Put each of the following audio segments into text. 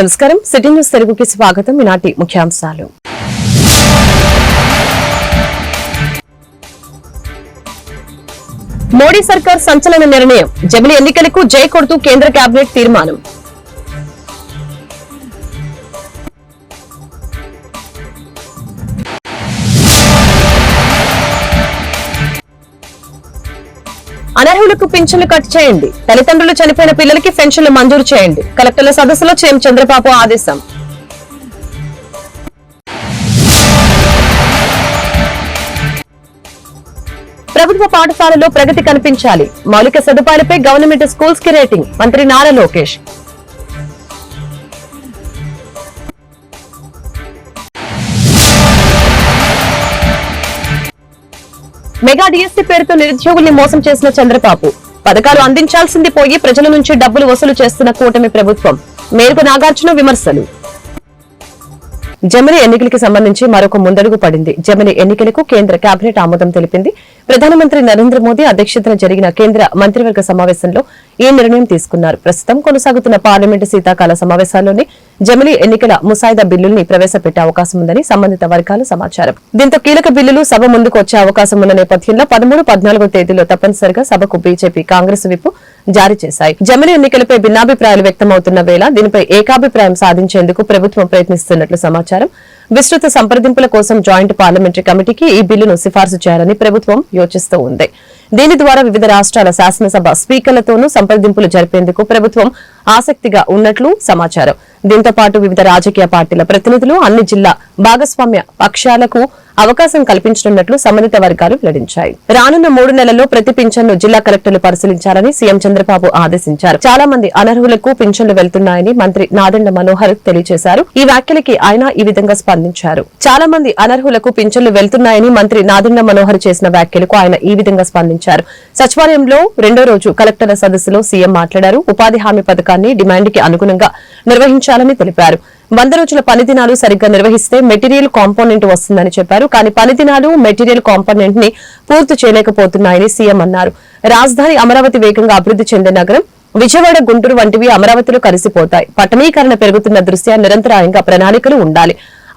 నమస్కారం. City news తెలుగుకి స్వాగతం. ఈనాటి ముఖ్యాంశాలు. మోడీ సర్కార్ సంచలన నిర్ణయం. జమిలి ఎన్నికలకు జై కొడుతూ కేంద్ర కేబినెట్ తీర్మానం. అనర్హులకు పింఛన్లు కట్ చేయండి. తల్లిదండ్రులు చనిపోయిన పిల్లలకి పెన్షన్లు మంజూరు చేయండి. కలెక్టర్ల సదస్సులో చేం చంద్రబాబు ఆదేశం. ప్రభుత్వ పాఠశాలలో ప్రగతి కనిపించాలి. మౌలిక సదుపాయాలపై గవర్నమెంట్ స్కూల్స్కి రేటింగ్. మంత్రి నారా లోకేష్. మెగా డిఎస్సీ పేరుతో నిరుద్యోగుల్ని మోసం చేసిన చంద్రబాబు. పథకాలు అందించాల్సింది పోయి ప్రజల నుంచి డబ్బులు వసూలు చేస్తున్న కూటమి ప్రభుత్వం. మేరకు నాగార్జున విమర్శలు. జమిని ఎన్నికలకు సంబంధించి మరొక ముందడుగు పడింది. జమిని ఎన్నికలకు కేంద్ర కేబినెట్ ఆమోదం తెలిపింది. ప్రధానమంత్రి నరేంద్ర మోదీ అధ్యక్షతన జరిగిన కేంద్ర మంత్రివర్గ సమావేశంలో ఈ నిర్ణయం తీసుకున్నారు. ప్రస్తుతం కొనసాగుతున్న పార్లమెంటు శీతాకాల సమావేశాల్లోనే జమిలి ఎన్నికల ముసాయిదా బిల్లుల్ని ప్రవేశపెట్టే అవకాశం ఉందని సంబంధిత వర్గాల సమాచారం. దీంతో కీలక బిల్లులు సభ ముందుకు వచ్చే అవకాశం ఉన్న నేపథ్యంలో పదమూడు పద్నాలుగో తేదీలో తప్పనిసరిగా సభకు బీజేపీ కాంగ్రెస్ విప్పు జారీ చేశాయి. జమిలి ఎన్నికలపై భిన్నాభిప్రాయాలు వ్యక్తమవుతున్న వేళ దీనిపై ఏకాభిప్రాయం సాధించేందుకు ప్రభుత్వం ప్రయత్నిస్తున్నట్లు సమాచారం. విస్తృత సంప్రదింపుల కోసం జాయింట్ పార్లమెంటరీ కమిటీకి ఈ బిల్లును సిఫార్సు చేయాలని ప్రభుత్వం యోచిస్తూ ఉంది. దీని ద్వారా వివిధ రాష్ట్రాల శాసనసభ స్పీకర్లతోనూ సంప్రదింపులు జరిపేందుకు ప్రభుత్వం ఆసక్తిగా ఉన్నట్లు సమాచారం. దీంతో పాటు వివిధ రాజకీయ పార్టీల ప్రతినిధులు అన్ని జిల్లా భాగస్వామ్య పక్షాలకు అవకాశం కల్పించనున్నట్లు సంబంధిత వర్గాలు వెల్లడించాయి. రానున్న మూడు నెలల్లో ప్రతి పింఛన్ను జిల్లా కలెక్టర్లు పరిశీలించాలని సీఎం చంద్రబాబు ఆదేశించారు. చాలా మంది అనర్హులకు పింఛన్లు వెళ్తున్నాయని మంత్రి నాదండ మనోహర్ తెలియజేశారు. ఈ వ్యాఖ్యలకి ఆయన ఈ విధంగా స్పందించారు. చాలా మంది అనర్హులకు పింఛన్లు వెళ్తున్నాయని మంత్రి నాదండ మనోహర్ చేసిన వ్యాఖ్యలకు ఆయన ఈ విధంగా స్పందించారు. సచివాలయంలో రెండో రోజు కలెక్టర్ల సదస్సులో సీఎం మాట్లాడారు. ఉపాధి హామీ పథకాన్ని డిమాండ్కి అనుగుణంగా నిర్వహించారు నిర్వహించాలని తెలిపారు. వంద రోజుల పనిదినాలు సరిగ్గా నిర్వహిస్తే మెటీరియల్ కాంపోనెంట్ వస్తుందని చెప్పారు. కానీ పని దినాలు మెటీరియల్ కాంపోనెంట్ని పూర్తి చేయలేకపోతున్నాయని సీఎం అన్నారు. రాజధాని అమరావతి వేగంగా అభివృద్ధి చెందే నగరం విజయవాడ గుంటూరు వంటివి అమరావతిలో కలిసిపోతాయి. పట్టణీకరణ పెరుగుతున్న దృష్ట్యా నిరంతరాయంగా ప్రణాళికలు ఉండాలి.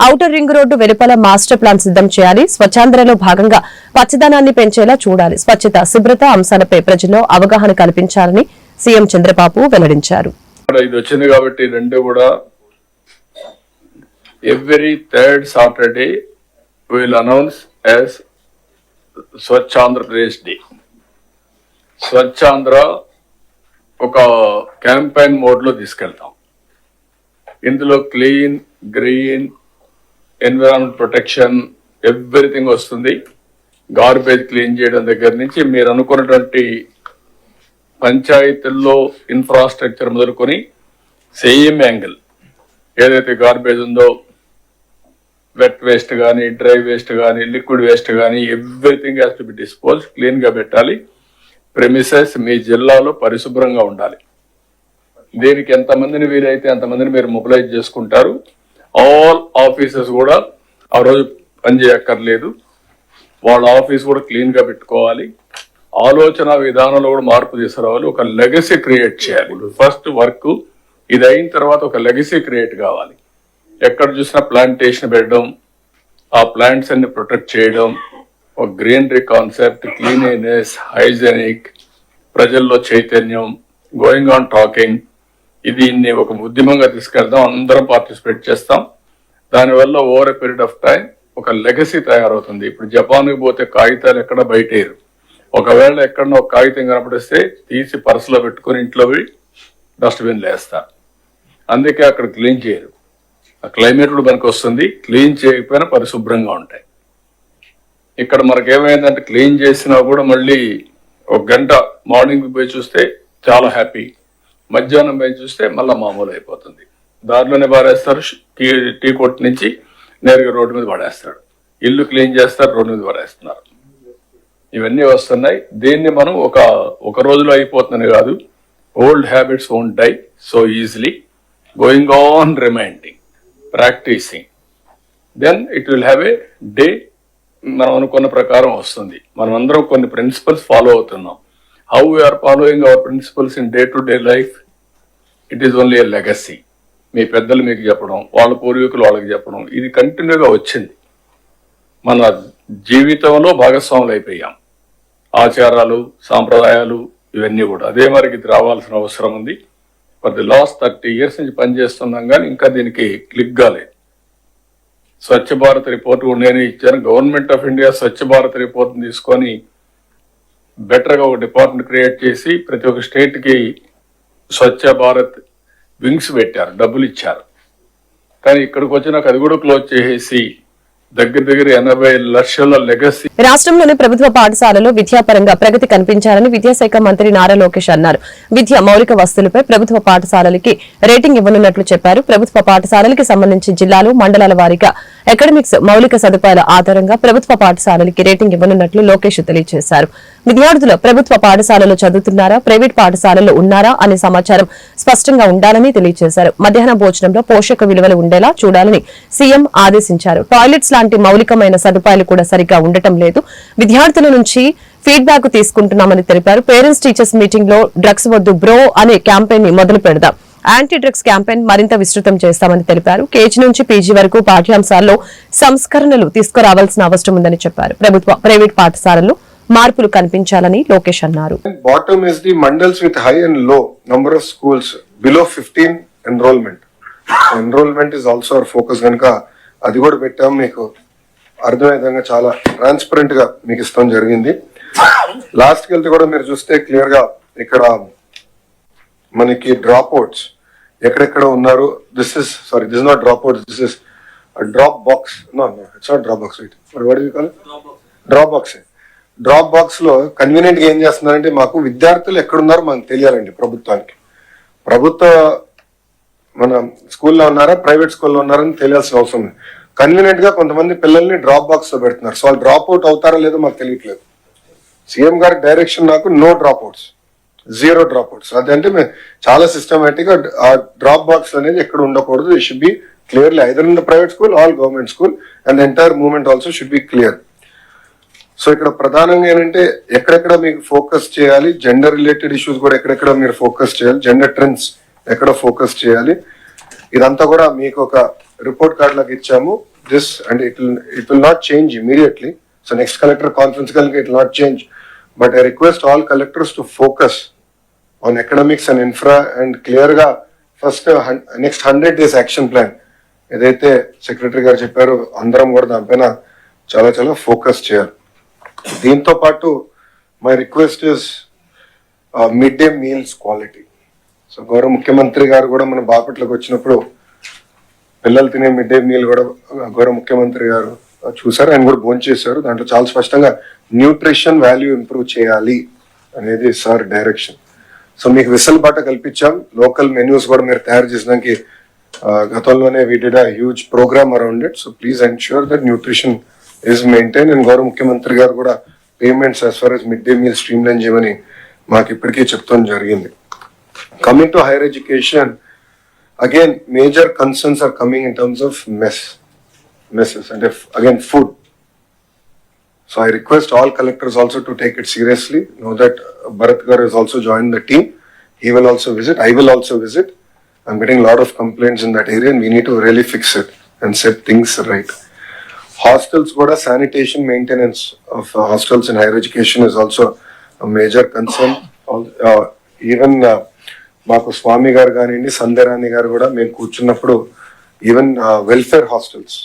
ఔటర్ రింగ్ రోడ్డు వెలుపల మాస్టర్ ప్లాన్ సిద్ధం చేయాలి. స్వచ్ఛాంధ్రలో భాగంగా పచ్చదనాన్ని పెంచేలా చూడాలి. స్వచ్ఛత శుభ్రత అంశాలపై ప్రజల్లో అవగాహన కల్పించాలని సీఎం చంద్రబాబు వెల్లడించారు. కూడా ఇది వచ్చింది కాబట్టి రెండు కూడా every third Saturday will announce as Swachh Andhra Pradesh day Swachh Andhra ఒక క్యాంపెయిన్ మోడ్లో తీసుకెళ్తాం. ఇందులో clean green environment protection everything వస్తుంది. గార్బేజ్ క్లీన్ చేయడం దగ్గర నుంచి మీరు అనుకున్నటువంటి పంచాయతీల్లో ఇన్ఫ్రాస్ట్రక్చర్ మొదలుకొని సేమ్ యాంగిల్ ఏదైతే గార్బేజ్ ఉందో వెట్ వేస్ట్ కానీ డ్రై వేస్ట్ కానీ లిక్విడ్ వేస్ట్ కానీ everything has to be dispose క్లీన్గా పెట్టాలి. ప్రెమిసెస్ మీ జిల్లాలో పరిశుభ్రంగా ఉండాలి. దీనికి ఎంతమందిని వీలైతే అంతమందిని మీరు మొబిలైజ్ చేసుకుంటారు. ఆల్ ఆఫీసెస్ కూడా ఆ రోజు పనిచేయక్కర్లేదు వాళ్ళ ఆఫీస్ కూడా క్లీన్గా పెట్టుకోవాలి. ఆలోచన విధానంలో కూడా మార్పు తీసుకురావాలి ఒక లెగసీ క్రియేట్ చేయాలి. ఫస్ట్ వర్క్ ఇది అయిన తర్వాత ఒక లెగసీ క్రియేట్ కావాలి. ఎక్కడ చూసినా ప్లాంటేషన్ పెట్టడం ఆ ప్లాంట్స్ అన్ని ప్రొటెక్ట్ చేయడం ఒక గ్రీనరీ కాన్సెప్ట్ క్లీనినెస్ హైజెనిక్ ప్రజల్లో చైతన్యం గోయింగ్ ఆన్ టాకింగ్ ఇది ఒక ఉద్యమంగా తీసుకెళ్దాం అందరం పార్టిసిపేట్ చేస్తాం. దానివల్ల over a period of time ఒక లెగసీ తయారవుతుంది. ఇప్పుడు జపాన్కి పోతే కాగితాలు ఎక్కడ బయటేరు ఒకవేళ ఎక్కడనో ఒక కాగితం కనపడిస్తే తీసి పర్సులో పెట్టుకుని ఇంట్లో పోయి డస్ట్బిన్ వేస్తా. అందుకే అక్కడ క్లీన్ చేయరు. ఆ క్లైమేట్ కూడా మనకు వస్తుంది. క్లీన్ చేయకపోయినా పరిశుభ్రంగా ఉంటాయి. ఇక్కడ మనకి ఏమైందంటే క్లీన్ చేసినా కూడా మళ్ళీ ఒక గంట మార్నింగ్ పోయి చూస్తే చాలా హ్యాపీ మధ్యాహ్నం పోయి చూస్తే మళ్ళీ మామూలు అయిపోతుంది దారిలోనే పారేస్తారు. టీ టీ కొట్టు నుంచి నేరుగా రోడ్డు మీద పడేస్తాడు ఇల్లు క్లీన్ చేస్తారు రోడ్డు మీద పడేస్తున్నారు. ఇవన్నీ వస్తున్నాయి. దీన్ని మనం ఒక ఒక రోజులో అయిపోతుంది కాదు old habits won't die so easily going on reminding practicing then it will have a day మనం అనుకున్న ప్రకారం వస్తుంది. మనం అందరం కొన్ని ప్రిన్సిపల్స్ ఫాలో అవుతున్నాం. How we are following our principles in day to day life it is only a legacy మీ పెద్దలు మీకు చెప్పడం వాళ్ళ పూర్వీకులు వాళ్ళకి చెప్పడం ఇది కంటిన్యూగా వచ్చింది. మన జీవితంలో భాగస్వాములు అయిపోయాం. ఆచారాలు సాంప్రదాయాలు ఇవన్నీ కూడా. అదే మరికి ఇది రావాల్సిన అవసరం ఉంది. For the last thirty years నుంచి పనిచేస్తున్నాం కానీ ఇంకా దీనికి క్లిక్ కాలేదు స్వచ్ఛ భారత్ రిపోర్ట్ కూడా నేను ఇచ్చాను. Government of India Swachh Bharat report తీసుకొని బెటర్గా ఒక డిపార్ట్మెంట్ క్రియేట్ చేసి ప్రతి ఒక్క స్టేట్కి స్వచ్ఛ భారత్ వింగ్స్ పెట్టారు డబ్బులు ఇచ్చారు. కానీ ఇక్కడికి వచ్చినాక అది కూడా క్లోజ్ చేసేసి దగ్గర దగ్గర ఎనభై లక్షల లెగసీ. రాష్ట్రంలోని ప్రభుత్వ పాఠశాలలో విద్యాపరంగా ప్రగతి కనిపించాలని విద్యాశాఖ మంత్రి నారా లోకేష్ అన్నారు. విద్య మౌలిక వస్తువులపై ప్రభుత్వ పాఠశాలలకి రేటింగ్ ఇవ్వనున్నట్లు చెప్పారు. ప్రభుత్వ పాఠశాలలకి సంబంధించి జిల్లాలు మండలాల వారీగా అకాడమిక్స్ మౌలిక సదుపాయాల ఆధారంగా ప్రభుత్వ పాఠశాలలకి రేటింగ్ ఇవ్వనున్నట్లు లోకేష్ తెలియజేశారు. విద్యార్థులు ప్రభుత్వ పాఠశాలలో చదువుతున్నారా ప్రైవేట్ పాఠశాలలో ఉన్నారా అనే సమాచారం స్పష్టంగా ఉండాలని తెలియజేశారు. మధ్యాహ్న భోజనంలో పోషక విలువలు ఉండేలా చూడాలని సీఎం ఆదేశించారు. టాయిలెట్స్ ఎలాంటి మౌలికమైన సదుపాయాలు కూడా సరిగ్గా ఉండటం లేదు. విద్యార్థుల నుంచి ఫీడ్బ్యాక్ తీసుకుంటున్నామని తెలిపారు. పేరెంట్స్ టీచర్స్ మీటింగ్లో డ్రగ్స్ వద్దు బ్రో అనే క్యాంపెయిన్ని మొదలు పెడదాం. యాంటీ డ్రగ్స్ క్యాంపెయిన్ మరింత విస్తృతం చేస్తామని తెలిపారు. కేజీ నుంచి పీజీ వరకు పాఠ్యాంశాల్లో సంస్కరణలు తీసుకురావాల్సిన అవసరం ఉందని చెప్పారు. ప్రభుత్వ ప్రైవేట్ పాఠశాలలు మార్పులు కనిపించాలని లోకేష్ అన్నారు. Bottom is the mandals with high and low number of schools below fifteen enrolment enrolment is also our focus కనుక అది కూడా పెట్టాం. మీకు అర్థమయ్యే విధంగా చాలా ట్రాన్స్పరెంట్గా మీకు ఇస్తాం జరిగింది. లాస్ట్కి వెళ్తే కూడా మీరు చూస్తే క్లియర్గా ఇక్కడ మనకి డ్రాప్ అవుట్స్ ఎక్కడెక్కడ ఉన్నారు. This is sorry this not drop outs this is drop box no no it's not drop box right what call drop box drop బాక్స్లో కన్వీనియంట్గా ఏం చేస్తున్నారంటే మాకు విద్యార్థులు ఎక్కడున్నారో మనకు తెలియాలండి ప్రభుత్వానికి. ప్రభుత్వ మన స్కూల్లో ఉన్నారా ప్రైవేట్ స్కూల్లో ఉన్నారని తెలియాల్సిన అవసరం ఉంది కన్వీనియంట్గా కొంతమంది పిల్లల్ని డ్రాప్ బాక్స్లో పెడుతున్నారు. సో వాళ్ళు డ్రాప్ అవుట్ అవుతారా లేదో మాకు తెలియట్లేదు. సీఎం గారి డైరెక్షన్ నాకు no drop outs zero drop outs అదంటే మేము చాలా సిస్టమేటిక్గా ఆ డ్రాప్ బాక్స్ అనేది ఎక్కడ ఉండకూడదు. It should be clearly either in the private school all government school and entire movement also should be clear so ఇక్కడ ప్రధానంగా ఏంటంటే ఎక్కడెక్కడ మీకు ఫోకస్ చేయాలి జెండర్ రిలేటెడ్ ఇష్యూస్ కూడా ఎక్కడెక్కడ మీరు ఫోకస్ చేయాలి జెండర్ ట్రెండ్స్ ఎక్కడ ఫోకస్ చేయాలి? ఇదంతా కూడా మీకు ఒక రిపోర్ట్ కార్డ్ లాగా ఇచ్చాము. This and it it will not change immediately so next collector conference కలిగి it not change but I request all collectors to focus on economics and infra and క్లియర్గా first next hundred days action plan ఏదైతే secretary గారు చెప్పారో అందరం కూడా దానిపైన చాలా చాలా ఫోకస్ చేయాలి. దీంతో పాటు my request is mid day meals quality so గౌరవ ముఖ్యమంత్రి గారు కూడా మన బాపట్లకు వచ్చినప్పుడు పిల్లలు తినే మిడ్ డే మీల్ కూడా గౌరవ ముఖ్యమంత్రి గారు చూసారు ఆయన కూడా భోజనం చేశారు. దాంట్లో చాలా స్పష్టంగా న్యూట్రిషన్ వాల్యూ ఇంప్రూవ్ చేయాలి అనేది సార్ డైరెక్షన్. సో మీకు వెసులుబాటు కల్పించాం. లోకల్ మెన్యూస్ కూడా మీరు తయారు చేసడానికి గతంలోనే we did a huge programme around it so please ensure that nutrition is maintain and గౌరవ ముఖ్యమంత్రి గారు కూడా payments as far as mid day meal streamline చేయమని మాకు ఇప్పటికీ చెప్తాం జరిగింది. Coming to higher education, again, major concerns are coming in terms of mess, messes, and if, again, food. So I request all collectors also to take it seriously. Know that Bharatgar has also joined the team. He will also visit. I will also visit. I'm getting a lot of complaints in that area, and we need to really fix it and set things right. Hostels, what a sanitation maintenance of uh, hostels in higher education is also a major concern. Uh, even uh, మాకు స్వామి గారు కానివ్వండి సంధ్యరాణి గారు కూడా మేము కూర్చున్నప్పుడు even welfare hostels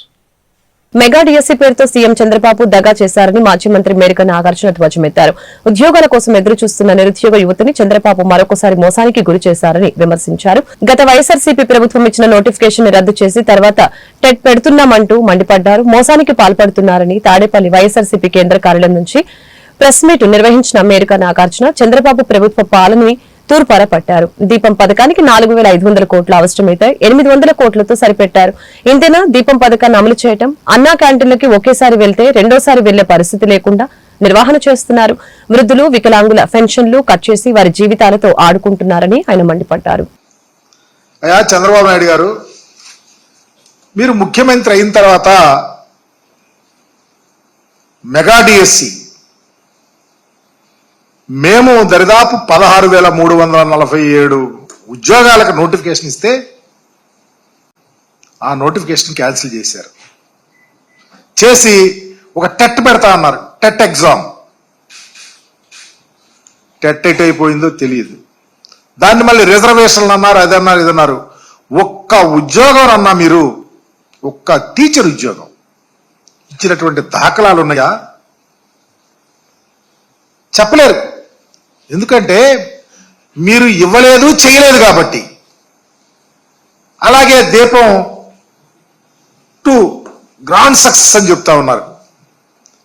mega DSC పేరుతో CM Chandrababu దగా చేశారని మాజీ మంత్రి మేరక నాగార్జున ధ్వజమెత్తారు. ఉద్యోగాల కోసం ఎదురు చూస్తున్న నిరుద్యోగ యువతిని చంద్రబాబు మరొకసారి మోసానికి గురి చేశారని విమర్శించారు. గత వైఎస్ఆర్సీపీ ప్రభుత్వం ఇచ్చిన నోటిఫికేషన్ని రద్దు చేసి తర్వాత టెట్ పెడుతున్నామంటూ మండిపడ్డారు. మోసానికి పాల్పడుతున్నారని తాడేపల్లి వైఎస్ఆర్సీపీ కేంద్ర కార్యాలయం నుంచి ప్రెస్ మీట్ నిర్వహించిన మేరక నాగార్జున చంద్రబాబు ప్రభుత్వ పాలనని తూర్పార పట్టారు దీపం పథకానికి నాలుగు వేల ఐదు వందల కోట్లు అవసరమైతే ఎనిమిది వందల కోట్లతో సరిపెట్టారు. ఇంతేనా దీపం పథకాన్ని అమలు చేయటం? అన్నా క్యాంటీన్లకి ఒకేసారి వెళ్తే రెండోసారి వెళ్ళే పరిస్థితి లేకుండా నిర్వహణ చేస్తున్నారు. వృద్ధులు వికలాంగుల పెన్షన్లు కట్ చేసి వారి జీవితాలతో ఆడుకుంటున్నారని ఆయన మండిపడ్డారు. అయ్యా చంద్రబాబు నాయుడు గారు మీరు ముఖ్యమంత్రి అయిన తర్వాత మెగా డిఎస్సి మేము దరిదాపు పదహారు వేల మూడు వందల నలభై ఏడు ఉద్యోగాలకు నోటిఫికేషన్ ఇస్తే ఆ నోటిఫికేషన్ క్యాన్సిల్ చేశారు. చేసి ఒక టెట్ పెడతా అన్నారు. టెట్ ఎగ్జామ్ టెట్ ఎట్ అయిపోయిందో తెలియదు. దాన్ని మళ్ళీ రిజర్వేషన్లు అన్నారు అది అన్నారు ఇది అన్నారు. ఒక్క ఉద్యోగం అన్నా మీరు ఒక్క టీచర్ ఉద్యోగం. ఇచ్చినటువంటి దాఖలాలు ఉన్నాయా? చెప్పలేరు. ఎందుకంటే మీరు ఇవ్వలేదు చేయలేదు కాబట్టి. అలాగే దీపం టు గ్రాండ్ సక్సెస్ అని చెప్తా ఉన్నారు.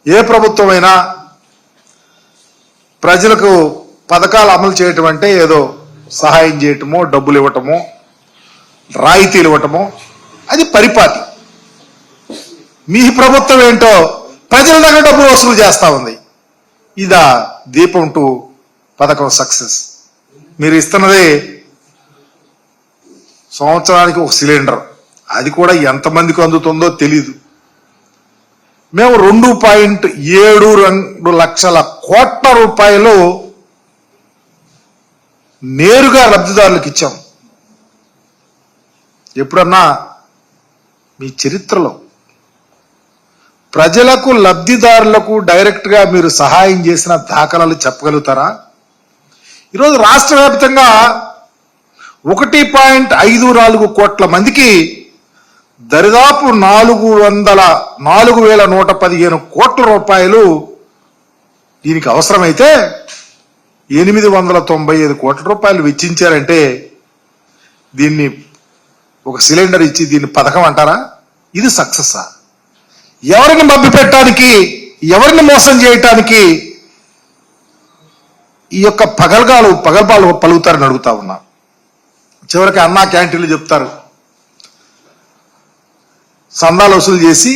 ఏ ప్రభుత్వమైనా ప్రజలకు పథకాలు అమలు చేయటం అంటే ఏదో సహాయం చేయటమో డబ్బులు ఇవ్వటమో రాయితీలు ఇవ్వటమో అది పరిపాటి. మీ ప్రభుత్వం ఏంటో ప్రజల దగ్గర డబ్బులు వసూలు చేస్తూ ఉంది. ఇదా దీపం టు పథకం సక్సెస్. మీరు ఇస్తున్నది సంవత్సరానికి ఒక సిలిండర్. అది కూడా ఎంతమందికి అందుతుందో తెలీదు. మేము రెండు పాయింట్ ఏడు రెండు లక్షల కోట్ల రూపాయలు నేరుగా లబ్ధిదారులకు ఇచ్చాం. ఎప్పుడన్నా మీ చరిత్రలో ప్రజలకు లబ్ధిదారులకు డైరెక్ట్గా మీరు సహాయం చేసిన దాఖలాలు చెప్పగలుగుతారా? ఈరోజు రాష్ట్ర వ్యాప్తంగా ఒకటి పాయింట్ ఐదు నాలుగు కోట్ల మందికి దరిదాపు నాలుగు వందల నాలుగు వేల నూట పదిహేను కోట్ల రూపాయలు దీనికి అవసరమైతే ఎనిమిది వందల తొంభై ఐదు కోట్ల రూపాయలు వెచ్చించారంటే దీన్ని ఒక సిలిండర్ ఇచ్చి దీన్ని పథకం అంటారా? ఇది సక్సెస్సా? ఎవరిని మభ్య పెట్టడానికి ఎవరిని మోసం చేయటానికి ఈ యొక్క పగల్గాలు పగల్పాలు పలుకుతారని అడుగుతా ఉన్నా. చివరికి అన్నా క్యాంటీన్లు చెప్తారు. సందాలు వసూలు చేసి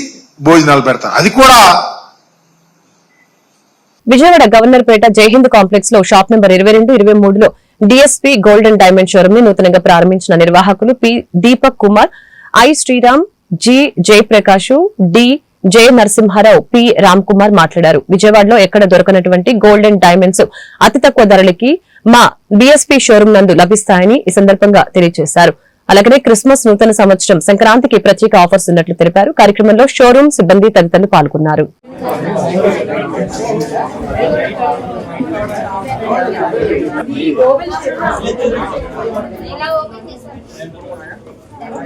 భోజనాలు పెడతారు. అది కూడా విజయవాడ గవర్నర్ పేట జైహింద్ కాంప్లెక్స్లో షాప్ నెంబర్ ఇరవై రెండు ఇరవై మూడులో డిఎస్పీ గోల్డెన్ డైమండ్ షోరూమ్ని నూతనంగా ప్రారంభించిన నిర్వాహకులు P Deepak Kumar I Sriram G Jayaprakash D J Narasimha Rao P Ram Kumar మాట్లాడారు. విజయవాడలో ఎక్కడ దొరకనటువంటి గోల్డెన్ డైమండ్స్ అతి తక్కువ ధరలకి మా బిఎస్పి షోరూం నందు లభిస్తాయని ఈ సందర్భంగా తెలియజేశారు. అలాగనే క్రిస్మస్ నూతన సంవత్సరం సంక్రాంతికి ప్రత్యేక ఆఫర్స్ ఉన్నట్లు తెలిపారు. కార్యక్రమంలో షోరూమ్ సిబ్బంది తదితరులు పాల్గొన్నారు.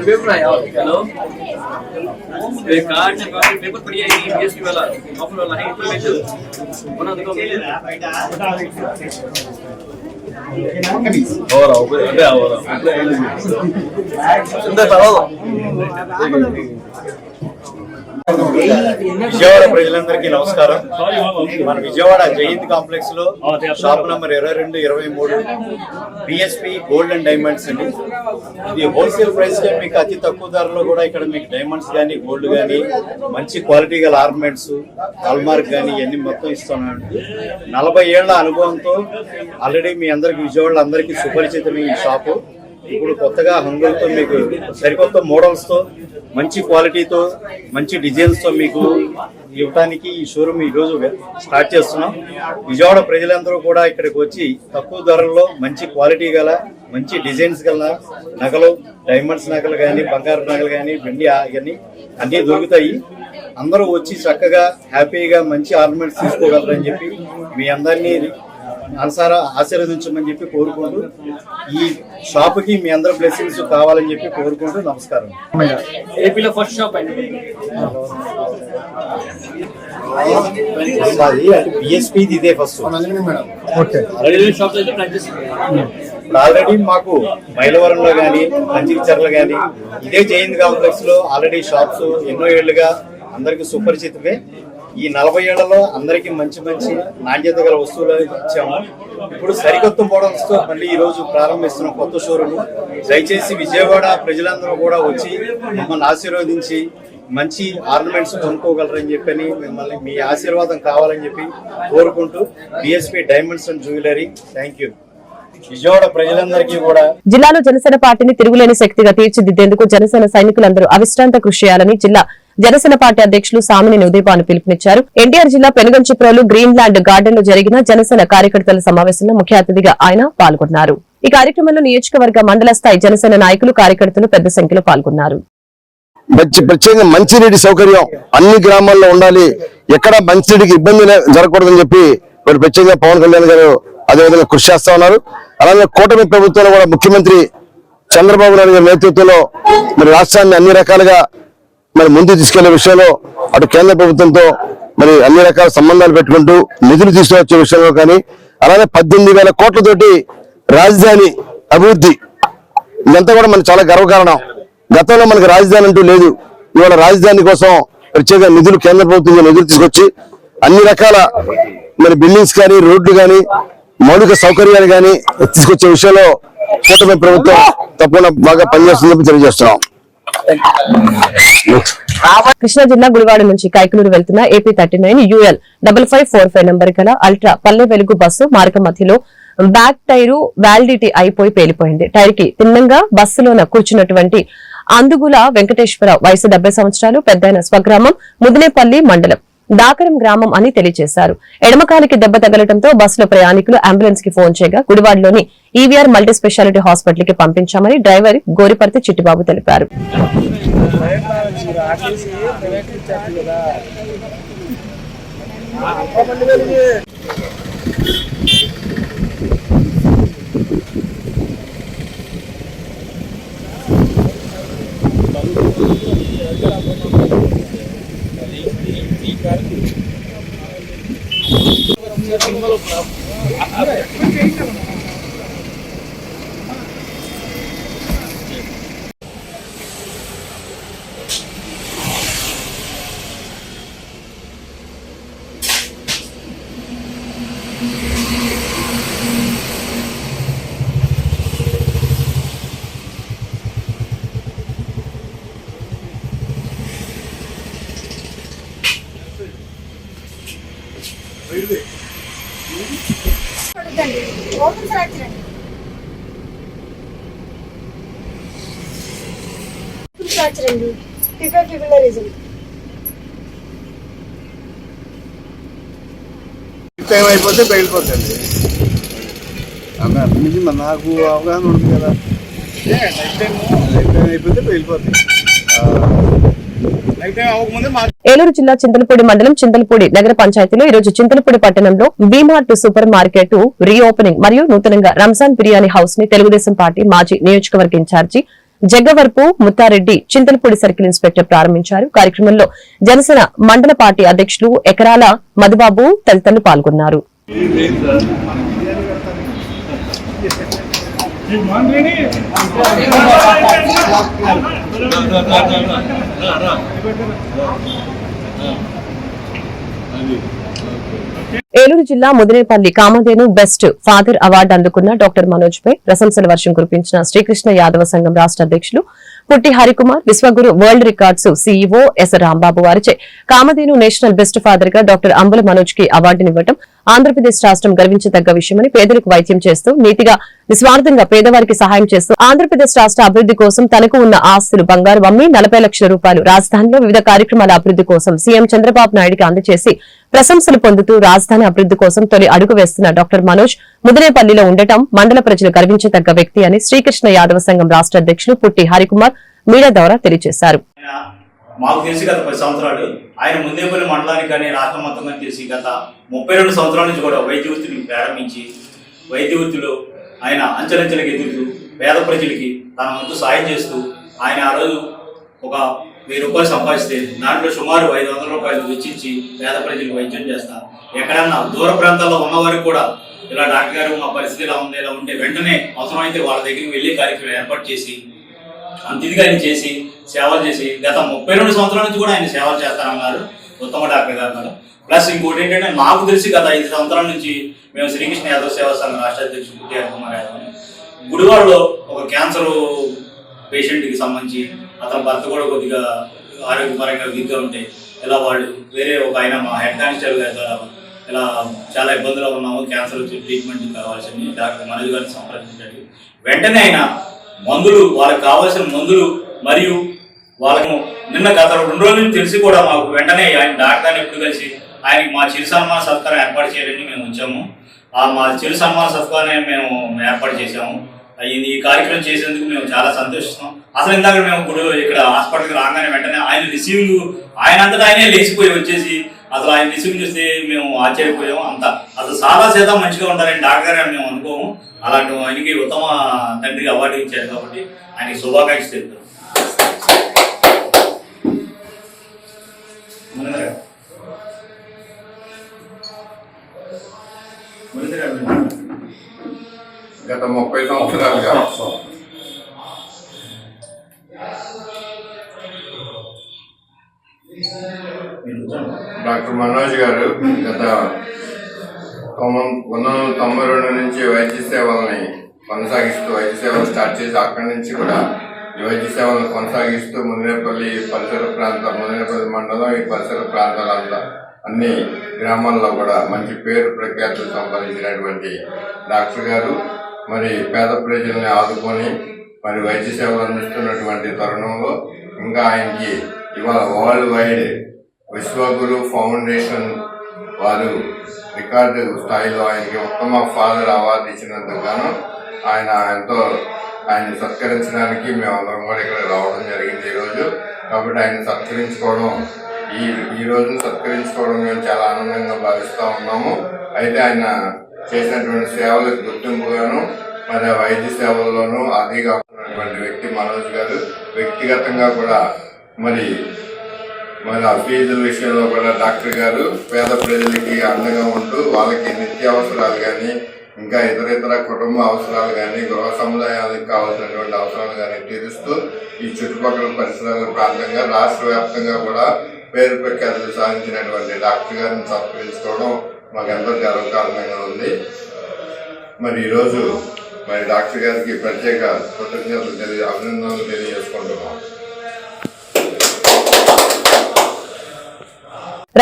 पेपर आया हेलो एक कार्ड कार्ड पेपर पड़ी है ईएसटी वाला ऑफर वाला है इंफॉर्मेशन बना दो ahora ve ahora విజయవాడ ప్రజలందరికీ నమస్కారం. మన విజయవాడ జయంత్ కాంప్లెక్స్లో షాప్ నంబర్ ఇరవై రెండు ఇరవై మూడు బిఎస్పి గోల్డ్ అండ్ డైమండ్స్ అండి. ఇది హోల్సేల్ ప్రైస్ మీకు అతి తక్కువ ధరలో కూడా ఇక్కడ మీకు డైమండ్స్ కానీ గోల్డ్ కానీ మంచి క్వాలిటీ గల ఆర్నమెంట్స్ కల్మార్క్ కానీ ఇవన్నీ మొత్తం ఇస్తున్నాం నలభై ఏళ్ళ అనుభవంతో ఆల్రెడీ మీ అందరికి విజయవాడ అందరికీ సుపరిచితం ఈ షాపు ఇప్పుడు కొత్తగా హంగులతో మీకు సరికొత్త మోడల్స్తో మంచి క్వాలిటీతో మంచి డిజైన్స్తో మీకు ఇవ్వడానికి ఈ షోరూమ్ ఈ రోజు స్టార్ట్ చేస్తున్నాం. విజయవాడ ప్రజలందరూ కూడా ఇక్కడికి వచ్చి తక్కువ ధరల్లో మంచి క్వాలిటీ గల మంచి డిజైన్స్ గల నగలు డైమండ్స్ నగలు కానీ బంగారు నగలు కానీ వెండి కానీ అన్నీ దొరుకుతాయి. అందరూ వచ్చి చక్కగా హ్యాపీగా మంచి ఆర్నమెంట్స్ తీసుకోగలరని చెప్పి మీ అందరినీ అనుసార ఆశీర్వదించమని చెప్పి కోరుకుంటూ ఈ షాప్కి మీ అందరి బ్లెస్సింగ్స్ కావాలని చెప్పి కోరుకుంటూ నమస్కారం. ఏపీలో ఫస్ట్ షాప్ అండి. అది అంటే బిఎస్పీ ఇదే ఫస్ట్. షాప్ ఆల్రెడీ మాకు మైలవరంలో కానీ పంచికిచర్ల కానీ ఇదే జయంత్ కాంప్లెక్స్లో ఆల్రెడీ షాప్స్ ఎన్నో ఏళ్ళుగా అందరికి సుపరిచితమే ఈ నలభై ఏళ్ళలో అందరికీ మంచి మంచి నాణ్యత గల వస్తువులు ఇచ్చాము. ఇప్పుడు సరికొత్త మోడల్స్తో మళ్ళీ ఈ రోజు ప్రారంభిస్తున్న కొత్త షోరూమ్ దయచేసి విజయవాడ ప్రజలందరూ కూడా వచ్చి మమ్మల్ని ఆశీర్వదించి మంచి ఆర్నమెంట్స్ కొనుక్కోగలరని చెప్పని మిమ్మల్ని మీ ఆశీర్వాదం కావాలని చెప్పి కోరుకుంటూ BSP diamonds and jewellery thank you Vijayawada ప్రజలందరికీ కూడా జిల్లాలో జనసేన పార్టీని తిరుగులేని శక్తిగా తీర్చిదిద్దేందుకు జనసేన సైనికులందరూ అవిశ్రాంత కృషి చేయాలని జిల్లా జనసేన పార్టీ అధ్యక్షులు సామిని ఉదయపాను పిలుపునిచ్చారు. ఎన్టీఆర్ జిల్లా పెనుగంచిప్రోలు గ్రీన్ ల్యాండ్ గార్డెన్లో జరిగిన జనసేన కార్యకర్తల సమావేశంలో ముఖ్య అతిథిగా ఆయన పాల్గొన్నారు. ఈ కార్యక్రమంలో నియోజకవర్గ మండల స్థాయి జనసేన నాయకులు కార్యకర్తలు పెద్ద సంఖ్యలో పాల్గొన్నారు. మంచి ప్రత్యేకంగా మంచినీటి సౌకర్యం అన్ని గ్రామాల్లో ఉండాలి. ఎక్కడ మంచినీటికి ఇబ్బంది జరగకూడదని చెప్పి మరి ప్రత్యేకంగా పవన్ కళ్యాణ్ గారు అదేవిధంగా కృషి చేస్తా ఉన్నారు. అలాగే కూటమి ప్రభుత్వంలో కూడా ముఖ్యమంత్రి చంద్రబాబు నాయుడు గారి నేతృత్వంలో మరి రాష్ట్రాన్ని అన్ని రకాలుగా మరి ముందు తీసుకెళ్ళే విషయంలో అటు కేంద్ర ప్రభుత్వంతో మరి అన్ని రకాల సంబంధాలు పెట్టుకుంటూ నిధులు తీసుకువచ్చే విషయంలో కానీ అలాగే పద్దెనిమిది వేల కోట్లతోటి రాజధాని అభివృద్ధి ఇదంతా కూడా మనకు చాలా గర్వకారణం. గతంలో మనకి రాజధాని అంటూ లేదు. ఇవాళ రాజధాని కోసం ప్రత్యేక నిధులు కేంద్ర ప్రభుత్వం నిధులు తీసుకొచ్చి అన్ని రకాల మరి బిల్డింగ్స్ కానీ రోడ్లు కానీ మౌలిక సౌకర్యాలు కానీ తీసుకొచ్చే విషయంలో కూటమి ప్రభుత్వం తప్పకుండా బాగా పనిచేస్తుందని తెలియజేస్తున్నాం. కృష్ణా జిల్లా గుడివాడ నుంచి కైకలూరు వెళ్తున్న AP thirty nine UL double five four five number గల అల్ట్రా పల్లె వెలుగు బస్సు మార్గ మధ్యలో బ్యాక్ టైరు వ్యాలిడిటీ అయిపోయి పేలిపోయింది. టైర్కి తిన్నంగా బస్సులోన కూర్చున్నటువంటి అందుగుల వెంకటేశ్వరరావు వయసు డెబ్బై సంవత్సరాలు పెద్దయిన స్వగ్రామం ముదినేపల్లి మండలం. దాకరం గ్రామం అని తెలియజేశారు. ఎడమకాలికి దెబ్బ తగలటంతో బస్సులో ప్రయాణికులు అంబులెన్స్కి ఫోన్ చేయగా గుడివాడలోని ఈవీఆర్ మల్టీ స్పెషాలిటీ హాస్పిటల్కి పంపించామని డ్రైవర్ గోరిపర్తి చిట్టిబాబు తెలిపారు. పడుద్దండి ఫిబులరిజం అయిపోతే నాకు అవగాహన ఉంది కదా. అయిపోతే ఏలూరు జిల్లా చింతలపూడి మండలం చింతలపూడి నగర పంచాయతీలో ఈ రోజు చింతలపూడి పట్టణంలో బీమార్ట్ సూపర్ మార్కెట్ రీఓపెనింగ్ మరియు నూతనంగా రంజాన్ బిర్యానీ హౌస్ని తెలుగుదేశం పార్టీ మాజీ నియోజకవర్గ in charge Jaggavarapu Muttareddy Chintalapudi circle inspector ప్రారంభించారు. కార్యక్రమంలో జనసేన మండల పార్టీ అధ్యక్షులు ఎకరాల మధుబాబు తదితరులు పాల్గొన్నారు. ఏలూరు జిల్లా Mudinepalli Kamadhenu best father award అందుకున్న డాక్టర్ మనోజ్ పై ప్రశంసల వర్షం కురిపించిన శ్రీకృష్ణ యాదవ సంఘం రాష్ట్ర అధ్యక్షులు Putti Harikumar Vishwaguru world records CEO S Rambabu వారిచే కామధేను నేషనల్ బెస్ట్ ఫాదర్గా డాక్టర్ అంబుల మనోజ్కి అవార్డునివ్వడం ఆంధ్రప్రదేశ్ రాష్ట్రం గర్వించదగ్గ విషయమని పేదలకు వైద్యం చేస్తూ నీతిగా నిస్వార్థంగా పేదవారికి సహాయం చేస్తూ ఆంధ్రప్రదేశ్ రాష్ట్ర అభివృద్ధి కోసం తనకు ఉన్న ఆస్తులు బంగారు అమ్మి నలభై లక్షల రూపాయలు రాజధానిలో వివిధ కార్యక్రమాల అభివృద్ధి కోసం సీఎం చంద్రబాబు నాయుడుకి అందజేసి ప్రశంసలు పొందుతూ రాజధాని అభివృద్ధి కోసం తొలి అడుగు వేస్తున్న డాక్టర్ మనోజ్ ముదిరేపల్లిలో ఉండటం మండల ప్రజలు గర్వించదగ్గ వ్యక్తి అని శ్రీకృష్ణ యాదవ సంఘం రాష్ట్ర అధ్యక్షులు పుట్టి హరికుమార్ మీడియా ద్వారా తెలియజేశారు. ఆయన మాకు తెలిసి గత పది సంవత్సరాలు ఆయన ముందేపల్లి మండలానికి కానీ రాష్ట్రం మొత్తం కానీ తెలిసి గత ముప్పై రెండు సంవత్సరాల నుంచి కూడా వైద్య వృత్తిని ప్రారంభించి వైద్య వృత్తిలో ఆయన అంచెలంచెలకు ఎదుగుతూ పేద ప్రజలకి తన ముందు సాయం చేస్తూ ఆయన ఆ రోజు ఒక వెయ్యి రూపాయలు సంపాదిస్తే దాంట్లో సుమారు ఐదు వందల రూపాయలు వెచ్చించి పేద ప్రజలకు వైద్యం చేస్తా. ఎక్కడన్నా దూర ప్రాంతాల్లో ఉన్నవారికి కూడా ఇలా డాక్టర్ గారు మా పరిస్థితి ఇలా ఉంది ఇలా ఉంటే వెంటనే అవసరమైతే వాళ్ళ దగ్గరికి వెళ్ళే కార్యక్రమం ఏర్పాటు చేసి అంతిదిగా ఆయన చేసి సేవలు చేసి గత ముప్పై రెండు సంవత్సరాల నుంచి కూడా ఆయన సేవలు చేస్తారన్నారు ఉత్తమ డాక్టర్ గారు అన్నారు. ప్లస్ ఇంకోటి ఏంటంటే నాకు తెలిసి గత ఐదు సంవత్సరాల నుంచి మేము శ్రీకృష్ణ యాదవ్ సేవా సంఘం రాష్ట్ర అధ్యక్షుడు పుట్టియారు కుమార్ యాదవ్ అని గుడివాడలో ఒక క్యాన్సర్ పేషెంట్కి సంబంధించి అతని భర్త కూడా కొద్దిగా ఆరోగ్యపరంగా వీక్గా ఉంటే ఇలా వాళ్ళు వేరే ఒక ఆయన మా హెడ్ కానిస్టేబుల్ గారి ద్వారా ఇలా చాలా ఇబ్బందులు ఉన్నాము. క్యాన్సర్ వచ్చి ట్రీట్మెంట్ కావాల్సింది. డాక్టర్ మనోజ్ గారిని సంప్రదించండి వెంటనే ఆయన మందులు వాళ్ళకి కావాల్సిన మందులు మరియు వాళ్ళకు నిన్న గత రెండు రోజుల నుంచి తెలిసి కూడా మాకు వెంటనే ఆయన డాక్టర్ని ఎప్పుడు కలిసి ఆయనకి మా చిరు సన్మాన సత్కారం ఏర్పాటు చేయాలని మేము ఉంచాము. ఆ మా చిరు సన్మాన సత్కారాన్ని మేము ఏర్పాటు చేశాము. ఈ కార్యక్రమం చేసేందుకు మేము చాలా సంతోషిస్తాం అసలు ఇందాక మేము ఇప్పుడు ఇక్కడ హాస్పిటల్కి రాగానే వెంటనే ఆయన రిసీవింగ్ ఆయన అంతటా ఆయనే లేచిపోయి వచ్చేసి అసలు ఆయన రిసీవ్ చూసి మేము ఆశ్చర్యపోయాము అంత. అసలు సాదా సీదా మంచిగా ఉంటారని డాక్టర్ గారు మేము అనుకోము. అలాంటి ఆయనకి ఉత్తమ తండ్రికి అవార్డు ఇచ్చారు కాబట్టి ఆయనకి శుభాకాంక్షలు తెలుపుతాం. గత ముప్పై సంవత్సరాలుగా డాక్టర్ మనోజ్ గారు గత తొమ్మిది వందల తొంభై రెండు నుంచి వైద్య సేవల్ని కొనసాగిస్తూ వైద్య సేవలు స్టార్ట్ చేసి అక్కడి నుంచి కూడా ఈ వైద్య సేవలను కొనసాగిస్తూ ముదినేపల్లి పరిసర ప్రాంతం ముదినేపల్లి మండలం ఈ పరిసర ప్రాంతాలంతా అన్ని గ్రామాల్లో కూడా మంచి పేరు ప్రఖ్యాతులు సంపాదించినటువంటి డాక్టర్ గారు. మరి పేద ప్రజల్ని ఆదుకొని మరి వైద్య సేవలు అందిస్తున్నటువంటి తరుణంలో ఇంకా ఆయనకి ఇవాళ వరల్డ్ వైడ్ విశ్వగురు ఫౌండేషన్ వారు రికార్డు స్థాయిలో ఆయనకి ఉత్తమ ఫాదర్ అవార్డు ఇచ్చినందుకు ఆయన ఎంతో ఆయన సత్కరించడానికి మేమందరం కూడా ఇక్కడ రావడం జరిగింది ఈరోజు. కాబట్టి ఆయన సత్కరించుకోవడం ఈ ఈ రోజును సత్కరించుకోవడం మేము చాలా ఆనందంగా భావిస్తూ ఉన్నాము. అయితే ఆయన చేసినటువంటి సేవలకు గుర్తింపుగాను మరి వైద్య సేవల్లోనూ అదిగా ఉన్నటువంటి వ్యక్తి మనోజ్ గారు వ్యక్తిగతంగా కూడా మరి మరి ఆ ఫీజుల విషయంలో కూడా డాక్టర్ గారు పేద ప్రజలకి అండగా ఉంటూ వాళ్ళకి నిత్య అవసరాలు కానీ ఇంకా ఇతర ఇతర కుటుంబ అవసరాలు కానీ గృహ సముదాయాలకు కావాల్సినటువంటి అవసరాలు కానీ తీరుస్తూ ఈ చుట్టుపక్కల పరిసరాల ప్రాంతంగా రాష్ట్ర వ్యాప్తంగా కూడా పేరు ప్రఖ్యాతులు సాధించినటువంటి డాక్టర్ గారిని సత్కరించుకోవడం మాకు ఎంతో గర్వకారణంగా ఉంది. మరి ఈరోజు మరి డాక్టర్ గారికి ప్రత్యేక కృతజ్ఞతలు తెలియ అభినందనలు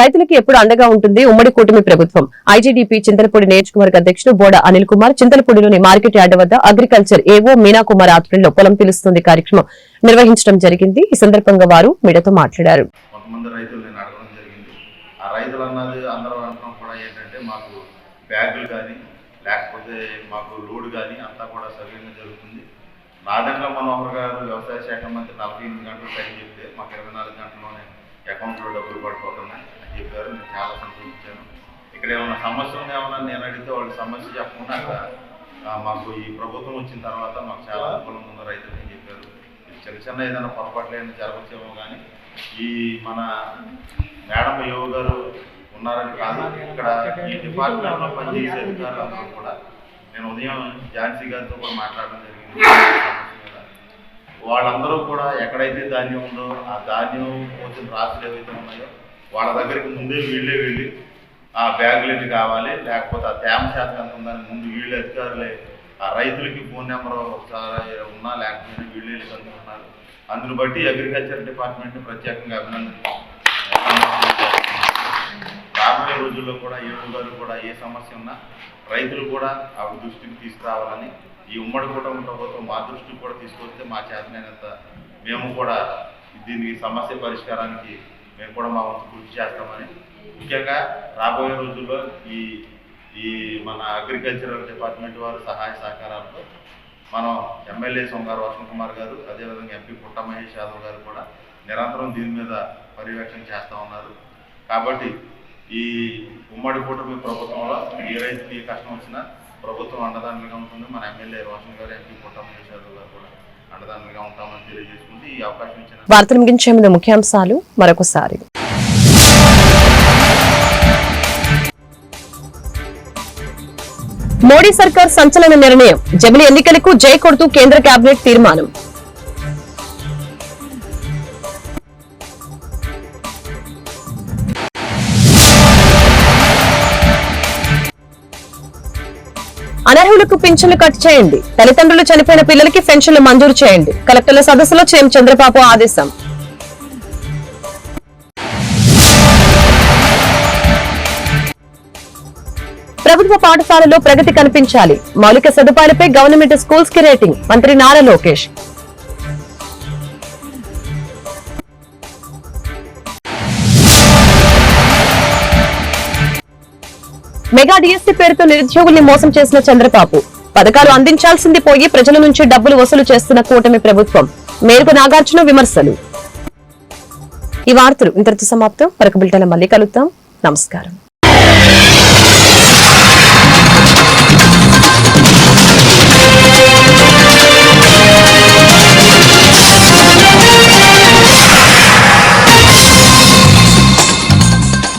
రైతులకు ఎప్పుడు అండగా ఉంటుంది ఉమ్మడి కూటమి ప్రభుత్వం? ఐజీడీపీ చింతలపూడి నియోజకవర్గ అధ్యక్షుడు బోడ అనిల్ కుమార్ చింతలపూడిలోని మార్కెట్ యార్డ్ వద్ద అగ్రికల్చర్ ఏవో మీనా కుమార్ ఆధ్వర్యంలో పొలం పిలుస్తుంది కార్యక్రమం నిర్వహించడం జరిగింది. ఈ సందర్భంగా వారు మీడియాతో మాట్లాడారు. కొంతమంది రైతులు అన్నది అందరూ అనడం కూడా ఏంటంటే మాకు బ్యాగులు కానీ లేకపోతే మాకు లోడ్ కానీ అంతా కూడా సవ్యంగా జరుగుతుంది. నాదండ్ల మనోహర్ గారు వ్యవసాయ శాఖ మంత్రి నలభై ఎనిమిది గంటలు టైం చెప్తే మాకు ఇరవై నాలుగు గంటల్లోనే అకౌంట్లో డబ్బులు పడుకోవాలి చాలా సంతోషించాను ఇక్కడ ఏమైనా సమస్యలు ఏమైనా నేను అడిగితే వాళ్ళు సమస్య చెప్పకుండా అక్కడ మాకు ఈ ప్రభుత్వం వచ్చిన తర్వాత మాకు చాలా అనుకూలంగా ఉంది రైతులు అని చెప్పారు. ఇది చిన్న చిన్న ఏదైనా పొరపాట్లు ఏమైనా జరగచ్చేమో కానీ ఈ మన మేడం యువ గారు ఉన్నారని కాదు ఇక్కడ ఈ డిపార్ట్మెంట్లో పనిచేసే అధికారులందరూ కూడా నేను ఉదయం ఝాన్సీ గారితో కూడా మాట్లాడడం జరిగింది. వాళ్ళందరూ కూడా ఎక్కడైతే ధాన్యం ఉందో ఆ ధాన్యం వచ్చిన రాసులు ఏవైతే ఉన్నాయో వాళ్ళ దగ్గరికి ముందే వీళ్ళే వెళ్ళి ఆ బ్యాగులు ఎన్ని కావాలి లేకపోతే ఆ తేమ శాతం ఎంత ఉందని ముందు వీళ్ళు అధికారులే ఆ రైతులకి ఫోన్ నెంబర్ ఒకసారి ఉన్నా లేకపోయినా వీళ్ళు వెళ్ళి కనుక్కున్నారు. అందును బట్టి అగ్రికల్చర్ డిపార్ట్మెంట్ ప్రత్యేకంగా అభినందన రాబోయే రోజుల్లో కూడా ఏ గారు కూడా ఏ సమస్య ఉన్నా రైతులు కూడా ఆ దృష్టికి తీసుకురావాలని ఈ ఉమ్మడి కుటుంబ ప్రభుత్వం మా దృష్టికి కూడా తీసుకొస్తే మా చేతనైనంత మేము కూడా దీనికి సమస్య పరిష్కారానికి మేము కూడా మా వంతు కృషి చేస్తామని. ముఖ్యంగా రాబోయే రోజుల్లో ఈ ఈ మన అగ్రికల్చరల్ డిపార్ట్మెంట్ వారి సహాయ సహకారాలతో మనం ఎమ్మెల్యే సోమగారు వసంత్ కుమార్ గారు అదేవిధంగా ఎంపీ పుట్ట మహేష్ యాదవ్ గారు కూడా నిరంతరం దీని మీద పర్యవేక్షణ చేస్తూ ఉన్నారు. కాబట్టి ఈ ఉమ్మడి కూటమి ప్రభుత్వంలో ఏ రైతుకి ఏ కష్టం వచ్చినా ప్రభుత్వం అండదండలుగా ఉంటుంది. మన ఎమ్మెల్యే రోషన్ గారు ఎంపీ పుట్టమ్మ చేశారు గారు కూడా. అండదండలుగా ఉంటామని తెలియజేసుకుంటూ ఈ అవకాశం ఇచ్చిన వార్తలు ముగించే ముందు ముఖ్యాంశాలు మరొకసారి. మోడీ సర్కార్ సంచలన నిర్ణయం. జమిలి ఎన్నికలకు జై కొడుతూ కేంద్ర కేబినెట్ తీర్మానం. అనర్హులకు పింఛన్లు కట్ చేయండి. తల్లిదండ్రులు చనిపోయిన పిల్లలకి పెన్షన్లు మంజూరు చేయండి. కలెక్టర్ల సదస్సులో సీఎం చంద్రబాబు ఆదేశం. ప్రభుత్వ పాఠశాలలో ప్రగతి కనిపించాలి. మౌలిక సదుపాయాలపై గవర్నమెంట్ స్కూల్స్కి రేటింగ్. మంత్రి నారా లోకేష్. మెగా డిఎస్సీ పేరుతో నిరుద్యోగుల్ని మోసం చేసిన చంద్రబాబు. పథకాలు అందించాల్సింది పోయి ప్రజల నుంచి డబ్బులు వసూలు చేస్తున్న కూటమి ప్రభుత్వం. మేరకు నాగార్జున విమర్శలు. ఈ వార్తలు ఇంతటితో సమాప్తం. మరొక బిల్టన్ మళ్ళీ కలుద్దాం. నమస్కారం.